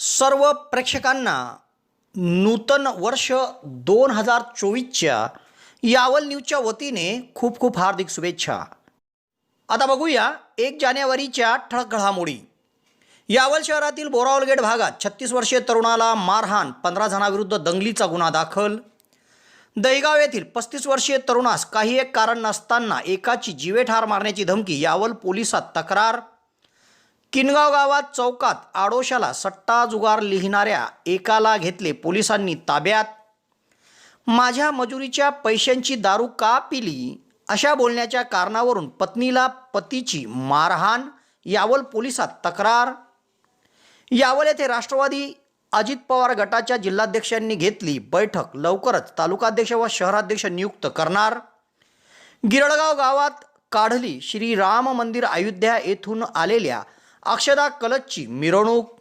सर्व प्रेक्षकांना नूतन वर्ष दोन हजार चोवीसच्या यावल न्यूजच्या वतीने खूप खूप हार्दिक शुभेच्छा. आता बघूया एक जानेवारीच्या ठळक घडामोडी. यावल शहरातील बोरावल गेट भागात छत्तीस वर्षीय तरुणाला मारहाण पंधरा जणांविरुद्ध दंगलीचा गुन्हा दाखल. दहीगाव येथील पस्तीस वर्षीय तरुणास काही एक कारण नसताना एकाची जीवेठार मारण्याची धमकी यावल पोलिसात तक्रार. किनगाव गावात चौकात आडोशाला सट्टा जुगार लिहिणाऱ्या एकाला घेतले पोलिसांनी ताब्यात. माझ्या मजुरीच्या पैशांची दारू का पिली? अशा बोलण्याच्या कारणावरून पत्नीला पतीची मारहाण यावल पोलिसात तक्रार. यावल येथे राष्ट्रवादी अजित पवार गटाच्या जिल्हाध्यक्षांनी घेतली बैठक लवकरच तालुकाध्यक्ष व शहराध्यक्ष नियुक्त करणार. गिरडगाव गावात काढली श्री राम मंदिर अयोध्या येथून आलेल्या अक्षदा कलशची मिरवणूक.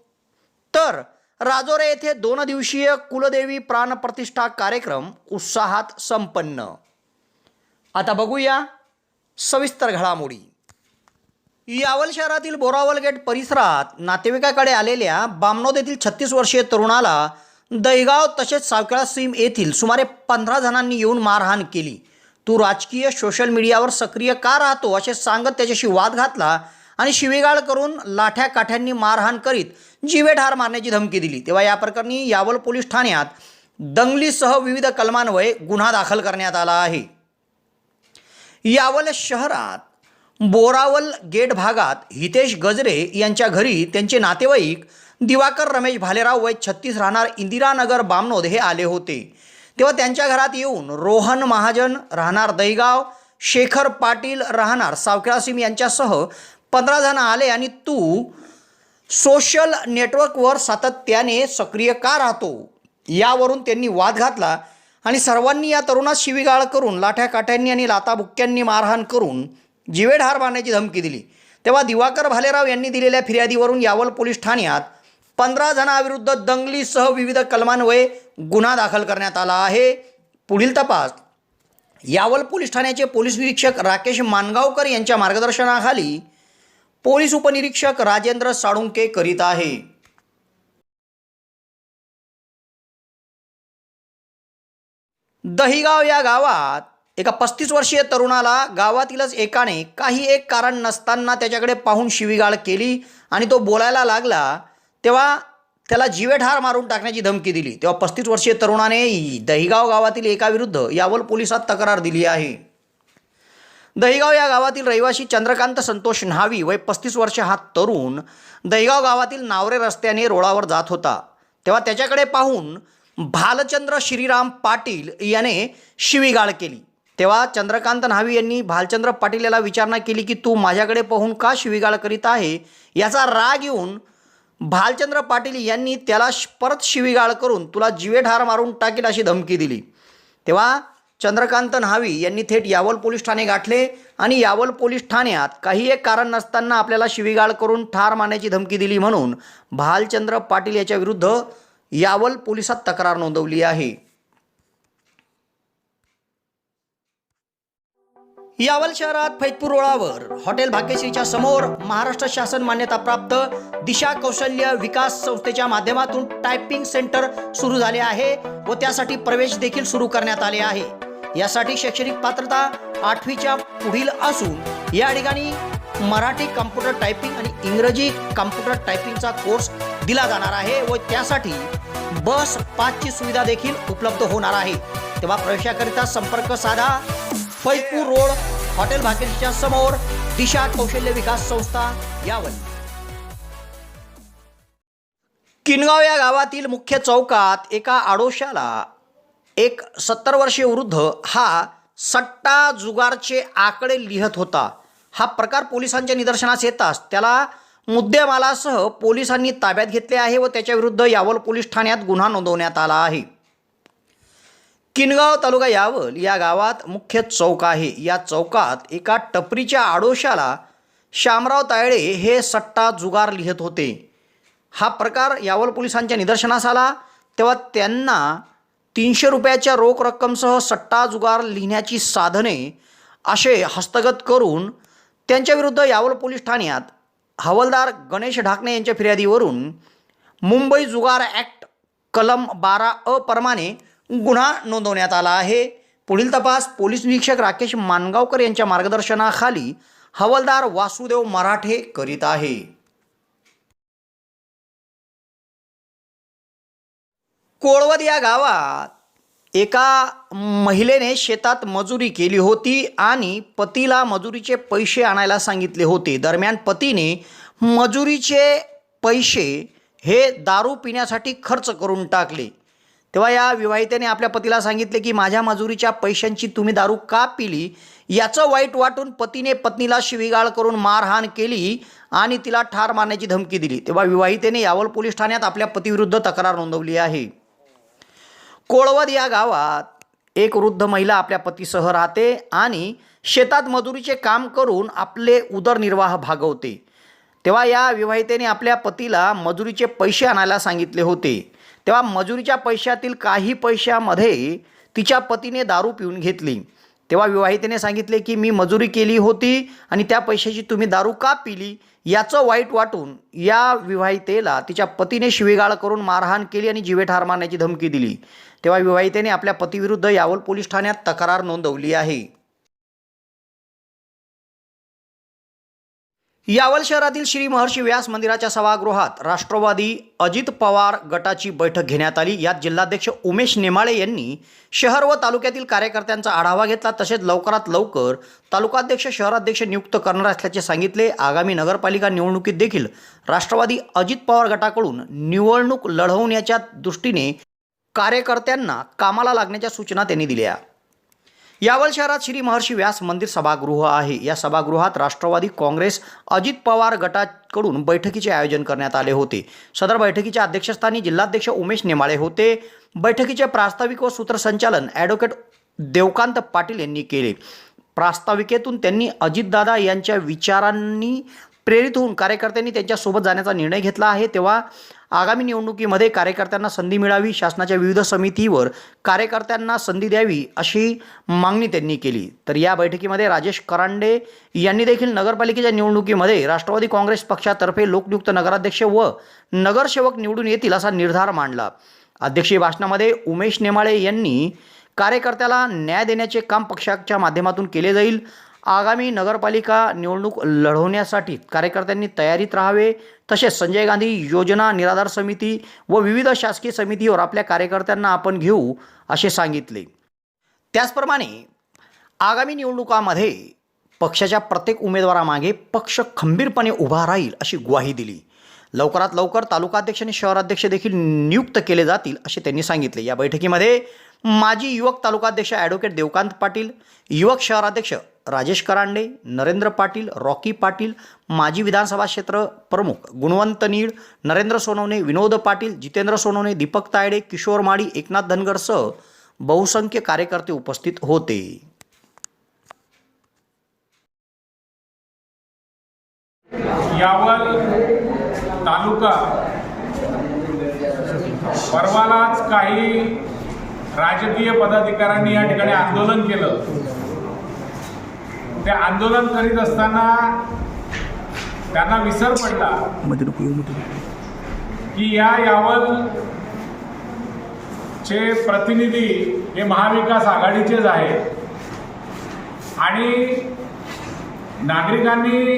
तर राजोरे येथे दोन दिवसीय कुलदेवी प्राणप्रतिष्ठा कार्यक्रम उत्साहात संपन्न. आता बघूया सविस्तर घडामोडी. यावल शहरातील बोरावल गेट परिसरात नातेवाईकाकडे आलेल्या बामनोद येथील छत्तीस वर्षीय तरुणाला दहिगाव तसेच सावखेळा सीम येथील सुमारे पंधरा जणांनी येऊन मारहाण केली. तू राजकीय सोशल मीडियावर सक्रिय का राहतो असे सांगत त्याच्याशी वाद घातला आणि शिवीगाळ करून लाठ्या काठ्यांनी मारहाण करीत जीवेठार मारण्याची धमकी दिली. तेव्हा या प्रकरणी यावल पोलीस ठाण्यात दंगलीसह विविध कलमान्वये गुन्हा दाखल करण्यात आला आहे. यावल शहरात बोरावल गेट भागात हितेश गजरे यांच्या घरी त्यांचे नातेवाईक दिवाकर रमेश भालेराव वय छत्तीस राहणार इंदिरानगर बामनोद हे आले होते. तेव्हा त्यांच्या घरात येऊन रोहन महाजन राहणार दहीगाव शेखर पाटील राहणार सावखेळा सिम यांच्यासह पंधरा जण आले आणि तू सोशल नेटवर्कवर सातत्याने सक्रिय का राहतो? यावरून त्यांनी वाद घातला आणि सर्वांनी या तरुणास शिवीगाळ करून लाठ्या काठ्यांनी आणि लाताबुक्क्यांनी मारहाण करून जीवेढार मारण्याची धमकी दिली. तेव्हा दिवाकर भालेराव यांनी दिलेल्या फिर्यादीवरून यावल पोलीस ठाण्यात पंधरा जणांविरुद्ध दंगलीसह विविध कलमान्वये गुन्हा दाखल करण्यात आला आहे. पुढील तपास. यावल पोलीस ठाण्याचे पोलीस निरीक्षक राकेश मानगावकर यांच्या मार्गदर्शनाखाली पोलीस उपनिरीक्षक राजेंद्र साळुंके करीत आहे. दहीगाव या गावात एका पस्तीस वर्षीय तरुणाला गावातीलच एकाने काही एक कारण नसताना त्याच्याकडे पाहून शिवीगाळ केली आणि तो बोलायला लागला तेव्हा त्याला जीवेठार मारून टाकण्याची धमकी दिली. तेव्हा पस्तीस वर्षीय तरुणाने दहीगाव गावातील एकाविरुद्ध यावल पोलिसात तक्रार दिली आहे. दहीगाव या गावातील रहिवासी चंद्रकांत संतोष न्हावी वय पस्तीस वर्ष हा तरुण दहिगाव गावातील नावरे रस्त्याने रोडावर जात होता. तेव्हा त्याच्याकडे पाहून भालचंद्र श्रीराम पाटील याने शिवीगाळ केली. तेव्हा चंद्रकांत न्हावी यांनी भालचंद्र पाटील याला विचारणा केली की तू माझ्याकडे पाहून का शिवीगाळ करीत आहे? याचा राग येऊन भालचंद्र पाटील यांनी त्याला परत शिवीगाळ करून तुला जीवेठार मारून टाकेल अशी धमकी दिली. तेव्हा चंद्रकांत न्हावी यांनी थेट यावल पोलीस ठाणे गाठले आणि यावल पोलीस ठाण्यात काही एक कारण नसताना आपल्याला शिवीगाळ करून ठार मारण्याची धमकी दिली म्हणून भालचंद्र पाटील याच्याविरुद्ध यावल पोलिसात तक्रार नोंदवली आहे. यावल शहरात फैतपूर रोडावर हॉटेल भाग्यश्रीच्या समोर महाराष्ट्र शासन मान्यताप्राप्त दिशा कौशल्य विकास संस्थेच्या माध्यमातून टायपिंग सेंटर सुरू झाले आहे व त्यासाठी प्रवेश देखील सुरू करण्यात आले आहे. यासाठी शैक्षणिक पात्रता आठवीच्या पुढील असून या ठिकाणी मराठी कम्प्युटर टायपिंग आणि इंग्रजी कम्प्युटर टायपिंगचा कोर्स दिला जाणार आहे व त्यासाठी बस पाचची सुविधा देखील उपलब्ध होणार आहे. तेव्हा प्रवेशाकरिता संपर्क साधा. फैजपूर रोड हॉटेल भाग्यश्रीच्या समोर दिशा कौशल्य विकास संस्था यावल. किनगाव या गावातील मुख्य चौकात एका आडोशाला एक सत्तर वर्षीय वृद्ध हा सट्टा जुगारचे आकडे लिहत होता. हा प्रकार पोलिसांच्या निदर्शनास येताच त्याला मुद्देमालासह पोलिसांनी ताब्यात घेतले आहे व त्याच्याविरुद्ध यावल पोलीस ठाण्यात गुन्हा नोंदवण्यात आला आहे. किनगाव तालुका यावल या गावात मुख्य चौक आहे. या चौकात एका टपरीच्या आडोशाला शामराव तायडे हे सट्टा जुगार लिहित होते. हा प्रकार यावल पोलिसांच्या निदर्शनास आला तेव्हा त्यांना तीनशे रुपयाच्या रोख रक्कमसह सट्टा जुगार लिहिण्याची साधने असे हस्तगत करून त्यांच्याविरुद्ध यावल पोलीस ठाण्यात हवालदार गणेश ढाकणे यांच्या फिर्यादीवरून मुंबई जुगार ॲक्ट कलम बारा अ प्रमाणे गुन्हा नोंदवण्यात आला आहे. पुढील तपास पोलीस निरीक्षक राकेश मानगावकर यांच्या मार्गदर्शनाखाली हवालदार वासुदेव मराठे करीत आहे. कोळवद या गावात एका महिलेने शेतात मजुरी केली होती आणि पतीला मजुरीचे पैसे आणायला सांगितले होते. दरम्यान पतीने मजुरीचे पैसे हे दारू पिण्यासाठी खर्च करून टाकले. तेव्हा या विवाहितेने आपल्या पतीला सांगितले की माझ्या मजुरीच्या पैशांची तुम्ही दारू का पिली? याचं वाईट वाटून पतीने पत्नीला शिवीगाळ करून मारहाण केली आणि तिला ठार मारण्याची धमकी दिली. तेव्हा विवाहितेने यावल पोलीस ठाण्यात आपल्या पतीविरुद्ध तक्रार नोंदवली आहे. कोळवद या गावात एक वृद्ध महिला आपल्या पतीसह राहते आणि शेतात मजुरीचे काम करून आपले उदरनिर्वाह भागवते. तेव्हा या विवाहितेने आपल्या पतीला मजुरीचे पैसे आणायला सांगितले होते. तेव्हा मजुरीच्या पैशातील काही पैशामध्ये तिच्या पतीने दारू पिऊन घेतली. तेव्हा विवाहितेने सांगितले की मी मजुरी केली होती आणि त्या पैशाची तुम्ही दारू का पिली? याचं वाईट वाटून या विवाहितेला तिच्या पतीने शिवेगाळ करून मारहाण केली आणि जीवे ठार मारण्याची धमकी दिली. तेव्हा विवाहितेने आपल्या पतीविरुद्ध यावल पोलीस ठाण्यात तक्रार नोंदवली आहे. यावल शहरातील श्री महर्षी व्यास मंदिराच्या सभागृहात राष्ट्रवादी अजित पवार गटाची बैठक घेण्यात आली. यात जिल्हाध्यक्ष उमेश नेमाळे यांनी शहर व तालुक्यातील कार्यकर्त्यांचा आढावा घेतला. तसेच लवकरात लवकर तालुकाध्यक्ष शहराध्यक्ष नियुक्त करणार असल्याचे सांगितले. आगामी नगरपालिका निवडणुकीत देखील राष्ट्रवादी अजित पवार गटाकडून निवडणूक लढवण्याच्या दृष्टीने कार्यकर्त्यांना कामाला लागण्याच्या सूचना त्यांनी दिल्या. यावल शहरात श्री महर्षी व्यास मंदिर सभागृह आहे. या सभागृहात राष्ट्रवादी काँग्रेस अजित पवार गटाकडून बैठकीचे आयोजन करण्यात आले होते. सदर बैठकीच्या अध्यक्षस्थानी जिल्हाध्यक्ष उमेश नेमाळे होते. बैठकीचे प्रास्ताविक व सूत्रसंचालन ॲडव्होकेट देवकांत पाटील यांनी केले. प्रास्ताविकेतून त्यांनी अजितदादा यांच्या विचारांनी प्रेरित होऊन कार्यकर्त्यांनी त्यांच्यासोबत जाण्याचा निर्णय घेतला आहे. तेव्हा आगामी निवडणुकीमध्ये कार्यकर्त्यांना संधी मिळावी शासनाच्या विविध समितीवर कार्यकर्त्यांना संधी द्यावी अशी मागणी त्यांनी केली. तर या बैठकीमध्ये राजेश करांडे यांनी देखील नगरपालिकेच्या निवडणुकीमध्ये राष्ट्रवादी काँग्रेस पक्षातर्फे लोकनियुक्त नगराध्यक्ष व नगरसेवक निवडून येतील असा निर्धार मांडला. अध्यक्षीय भाषणामध्ये उमेश नेमाळे यांनी कार्यकर्त्याला न्याय देण्याचे काम पक्षाच्या माध्यमातून केले जाईल आगामी नगरपालिका निवडणूक लढवण्यासाठी कार्यकर्त्यांनी तयारीत राहावे तसेच संजय गांधी योजना निराधार समिती व विविध शासकीय समितीवर आपल्या कार्यकर्त्यांना आपण घेऊ असे सांगितले. त्याचप्रमाणे आगामी निवडणुकामध्ये पक्षाच्या प्रत्येक उमेदवारामागे पक्ष खंबीरपणे उभा राहील अशी ग्वाही दिली. लवकरात लवकर तालुकाध्यक्ष आणि शहराध्यक्ष देखील नियुक्त केले जातील असे त्यांनी सांगितले. या बैठकीमध्ये माजी युवक तालुकाध्यक्ष ॲडव्होकेट देवकांत पाटील युवक शहराध्यक्ष राजेश करांडे नरेंद्र पाटील रॉकी पाटील माजी विधानसभा क्षेत्र प्रमुख गुणवंत नीळ नरेंद्र सोनवणे विनोद पाटील जितेंद्र सोनवणे दीपक तायडे किशोर माळी एकनाथ धनगरसह बहुसंख्य कार्यकर्ते उपस्थित होते. यावल तालुका परवालाच काही राजकीय पदाधिकाऱ्यांनी या ठिकाणी आंदोलन केलं. ते आंदोलन करीत असताना त्यांना विसर पडला. की या यावल चे प्रतिनिधी हे महाविकास आघाडीचेच आहेत. आणि नागरिकांनी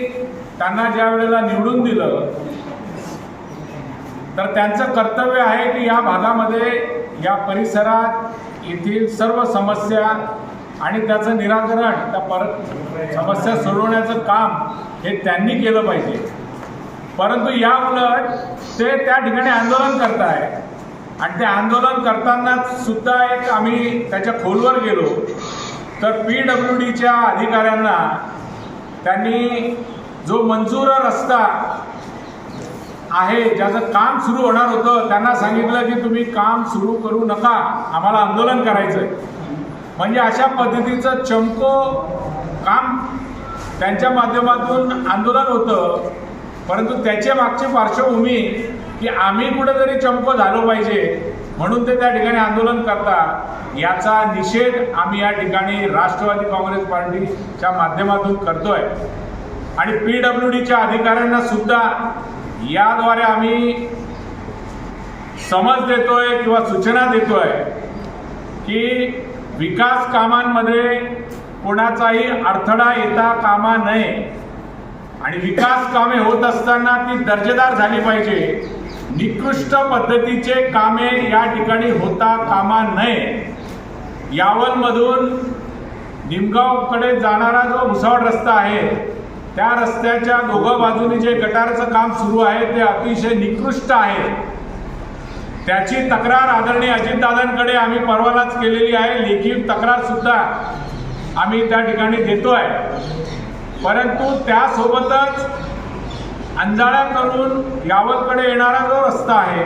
त्यांना ज्या वेळेला निवडून दिलं तर त्यांचं कर्तव्य आहे की या भागामध्ये या परिसरात येथील सर्व समस्या आणि त्याचं निराकरण त्या पर समस्या सोडवण्याचं काम हे त्यांनी केलं पाहिजे. परंतु या उलट ते त्या ठिकाणी आंदोलन करताय. आणि ते आंदोलन करताना सुद्धा एक आम्ही त्याच्या खोलवर गेलो. तर पी डब्ल्यू डीच्या अधिकाऱ्यांना त्यांनी जो मंजूर रस्ता आहे ज्याचं काम सुरू होणार होतं त्यांना सांगितलं की तुम्ही काम सुरू करू नका. आम्हाला आंदोलन करायचं आहे म्हणजे अशा पद्धतीचं चमको काम त्यांच्या माध्यमातून आंदोलन होतं. परंतु त्याच्या मागची पार्श्वभूमी की आम्ही कुठेतरी चमको झालो पाहिजे म्हणून ते त्या ठिकाणी आंदोलन करतात याचा निषेध आम्ही या ठिकाणी राष्ट्रवादी काँग्रेस पार्टीच्या माध्यमातून करतोय. आणि पी डब्ल्यू डीच्या अधिकाऱ्यांना सुद्धा याद्वारे आम्ही समज देतोय किंवा सूचना देतोय की विकास कामांमध्ये कोणाचाही अडथळा येता कामा नये. आणि विकास कामे होत असताना ती दर्जेदार झाली पाहिजे. निकृष्ट पद्धतीचे कामे या ठिकाणी होता कामा नये. यावलमधून निमगावकडे जाणारा जो भुसावळ रस्ता आहे त्या रस्त्याच्या दोघं बाजूनी जे गटारचं काम सुरू आहे ते अतिशय निकृष्ट आहे. त्याची तक्रार आदरणीय अजितदादांकडे आम्ही परवानाच केलेली आहे. लेखी तक्रार सुद्धा आम्ही त्या ठिकाणी देतोय. परंतु त्यासोबतच अंजाळ्याकडून यावलकडे येणारा जो रस्ता आहे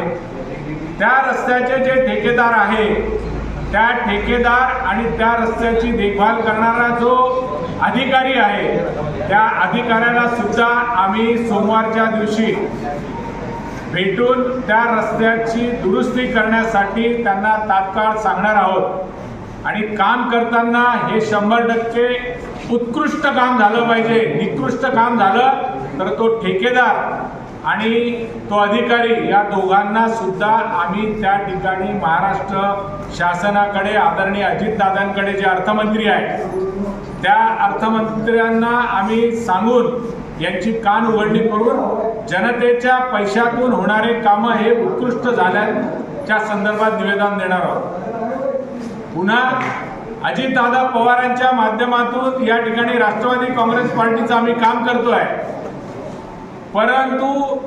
त्या रस्त्याचे जे ठेकेदार आहे त्या ठेकेदार आणि त्या रस्त्याची देखभाल करणारा जो अधिकारी आहे त्या अधिकाऱ्याला सुद्धा आम्ही सोमवारच्या दिवशी भेटून त्या रस्त्याची दुरुस्ती करण्यासाठी त्यांना तात्काळ सांगणार आहोत. आणि काम करताना हे शंभर टक्के उत्कृष्ट काम झालं पाहिजे. निकृष्ट काम झालं तर तो ठेकेदार आणि तो अधिकारी या दोघांना सुद्धा आम्ही त्या ठिकाणी महाराष्ट्र शासनाकडे आदरणीय अजितदादांकडे जे अर्थमंत्री आहेत त्या अर्थमंत्र्यांना आम्ही सांगून यांची कान उघडणी करून जनतेच्या पैशातून होणारे कामं हे उत्कृष्ट झाल्याच्या संदर्भात निवेदन देणार आहोत. पुन्हा अजितदादा पवारांच्या माध्यमातून या ठिकाणी राष्ट्रवादी काँग्रेस पार्टीचं आम्ही काम करतोय. परंतु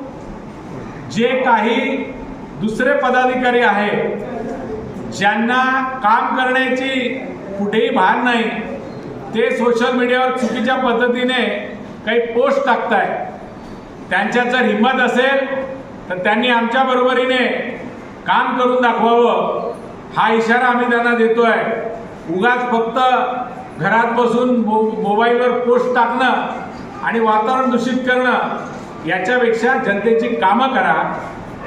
जे काही दुसरे पदाधिकारी आहेत ज्यांना काम करण्याची कुठेही भान नाही ते सोशल मीडियावर चुकीच्या पद्धतीने काही पोस्ट टाकताय त्यांच्यात जर हिंमत असेल तर त्यांनी आमच्या बरोबरीने काम करून दाखवावं. हा इशारा आम्ही त्यांना देतोय. उगाच फक्त घरात बसून मो मोबाईलवर पोस्ट टाकणं आणि वातावरण दूषित करणं याच्यापेक्षा जनतेची कामं करा.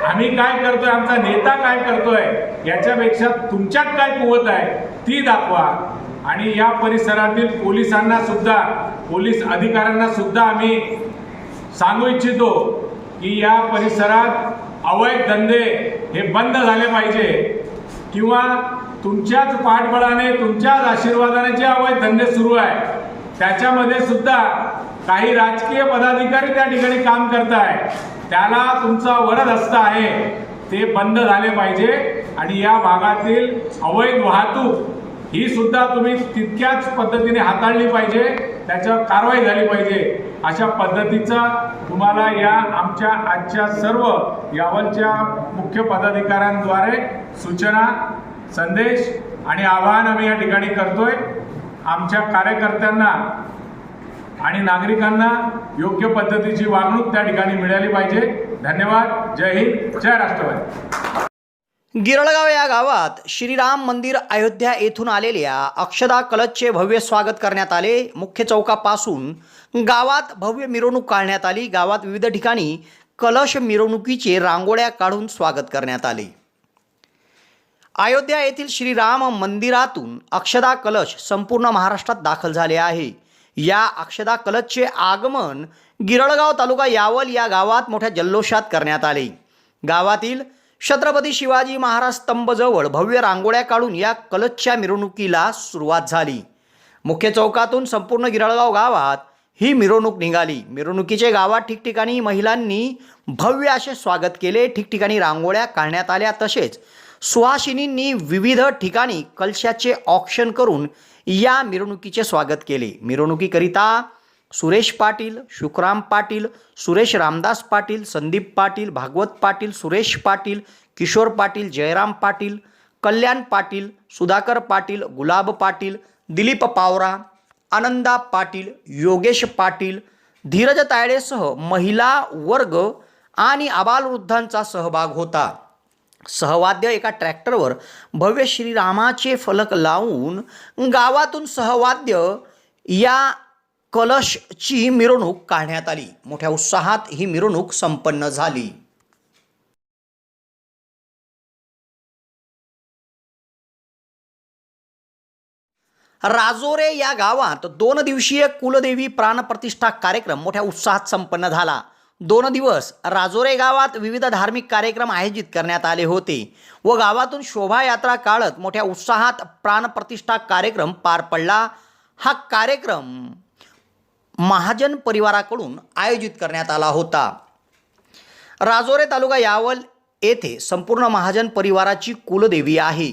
आम्ही काय करतोय आमचा नेता काय करतोय याच्यापेक्षा तुमच्यात काय कुवत आहे ती दाखवा. आणि या परिसरातील पोलिसांना सुद्धा पोलीस अधिकाऱ्यांना सुद्धा आम्ही सांगू इच्छितो की या परिसरात अवैध धंदे हे बंद झाले पाहिजे. किंवा तुमच्याच पाठबळाने तुमच्याच आशीर्वादाने जे अवैध धंदे सुरू आहे त्याच्यामध्ये सुद्धा काही राजकीय पदाधिकारी त्या ठिकाणी काम करत आहे त्याला तुमचा वरद हस्त आहे. ते बंद झाले पाहिजे आणि या भागातील अवैध वाहतूक ही सुद्धा तुम्ही तितक्याच पद्धतीने हाताळली पाहिजे त्याच्यावर कारवाई झाली पाहिजे. अशा पद्धतीचा तुम्हाला या आमच्या आजच्या सर्व यावलच्या मुख्य पदाधिकाऱ्यांद्वारे सूचना संदेश आणि आवाहन आम्ही या ठिकाणी करतोय. आमच्या कार्यकर्त्यांना आणि नागरिकांना योग्य पद्धतीची वागणूक त्या ठिकाणी मिळाली पाहिजे. धन्यवाद. जय हिंद. जय राष्ट्रवादी. गिरळगाव या गावात श्रीराम मंदिर अयोध्या येथून आलेल्या अक्षदा कलशचे भव्य स्वागत करण्यात आले. मुख्य चौकापासून गावात भव्य मिरवणूक काढण्यात आली. गावात विविध ठिकाणी कलश मिरवणुकीचे रांगोळ्या काढून स्वागत करण्यात आले. अयोध्या येथील श्रीराम मंदिरातून अक्षदा कलश संपूर्ण महाराष्ट्रात दाखल झाले आहे. या अक्षदा कलशचे आगमन गिरळगाव तालुका यावल या गावात मोठ्या जल्लोषात करण्यात आले. गावातील छत्रपती शिवाजी महाराज स्तंभजवळ भव्य रांगोळ्या काढून या कलशच्या मिरवणुकीला सुरुवात झाली. मुख्य चौकातून संपूर्ण गिरळगाव गावात ही मिरवणूक निघाली. मिरवणुकीचे गावात ठिकठिकाणी महिलांनी भव्य असे स्वागत केले. ठिकठिकाणी रांगोळ्या काढण्यात आल्या. तसेच सुहासिनींनी विविध ठिकाणी कलशाचे ऑक्शन करून या मिरवणुकीचे स्वागत केले. मिरवणुकीकरिता सुरेश पाटील शुकराम पाटील सुरेश रामदास पाटील संदीप पाटील भागवत पाटील सुरेश पाटील किशोर पाटील जयराम पाटील कल्याण पाटील सुधाकर पाटील गुलाब पाटील दिलीप पावरा आनंदा पाटील योगेश पाटील धीरज तायडेसह महिला वर्ग आणि आबालवृद्धांचा सहभाग होता. सहवाद्य एका ट्रॅक्टरवर भव्य श्रीरामाचे फलक लावून गावातून सहवाद्य या कलशची मिरवणूक काढण्यात आली. मोठ्या उत्साहात ही मिरवणूक संपन्न झाली. राजोरे या गावात दोन दिवसीय कुलदेवी प्राणप्रतिष्ठा कार्यक्रम मोठ्या उत्साहात संपन्न झाला. दोन दिवस राजोरे गावात विविध धार्मिक कार्यक्रम आयोजित करण्यात आले होते व गावातून शोभायात्रा काढत मोठ्या उत्साहात प्राणप्रतिष्ठा कार्यक्रम पार पडला. हा कार्यक्रम महाजन परिवाराकडून आयोजित करण्यात आला होता. राजोरे तालुका यावल येथे संपूर्ण महाजन परिवाराची कुलदेवी आहे.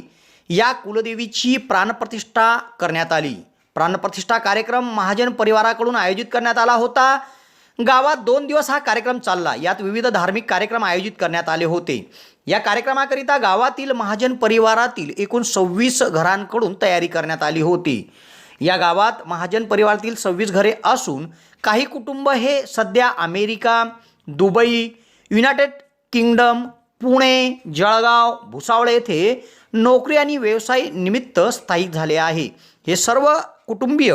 या कुलदेवीची प्राणप्रतिष्ठा करण्यात आली. प्राणप्रतिष्ठा कार्यक्रम महाजन परिवाराकडून आयोजित करण्यात आला होता. गावात दोन दिवस हा कार्यक्रम चालला. यात विविध धार्मिक कार्यक्रम आयोजित करण्यात आले होते. या कार्यक्रमाकरिता गावातील महाजन परिवारातील एकूण सव्वीस घरांकडून तयारी करण्यात आली होती. या गावात महाजन परिवारातील सव्वीस घरे असून काही कुटुंब हे सध्या America Dubai United Kingdom Pune Jalgaon Bhusawal येथे नोकरी आणि व्यवसाय निमित्त स्थायिक झाले आहे. हे सर्व कुटुंबीय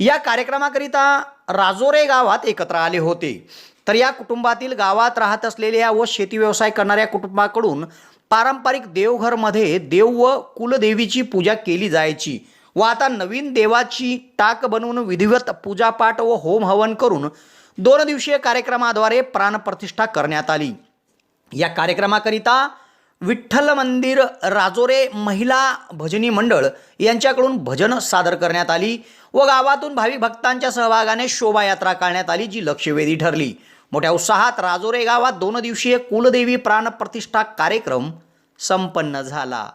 या कार्यक्रमाकरिता राजोरे गावात एकत्र आले होते. तर या कुटुंबातील गावात राहत असलेल्या व शेती व्यवसाय करणाऱ्या कुटुंबाकडून पारंपरिक देवघरमध्ये देव व कुलदेवीची पूजा केली जायची. व आता नवीन देवाची टाक बनवून विधिवत पूजापाठ व होम हवन करून दोन दिवसीय कार्यक्रमाद्वारे प्राणप्रतिष्ठा करण्यात आली. या कार्यक्रमाकरिता विठ्ठल मंदिर राजोरे महिला भजनी मंडळ यांच्याकडून भजन सादर करण्यात आली व गावातून भाविक भक्तांच्या सहभागाने शोभायात्रा काढण्यात आली जी लक्षवेधी ठरली. मोठ्या उत्साहात राजोरे गावात दोन दिवसीय कुलदेवी प्राणप्रतिष्ठा कार्यक्रम संपन्न झाला.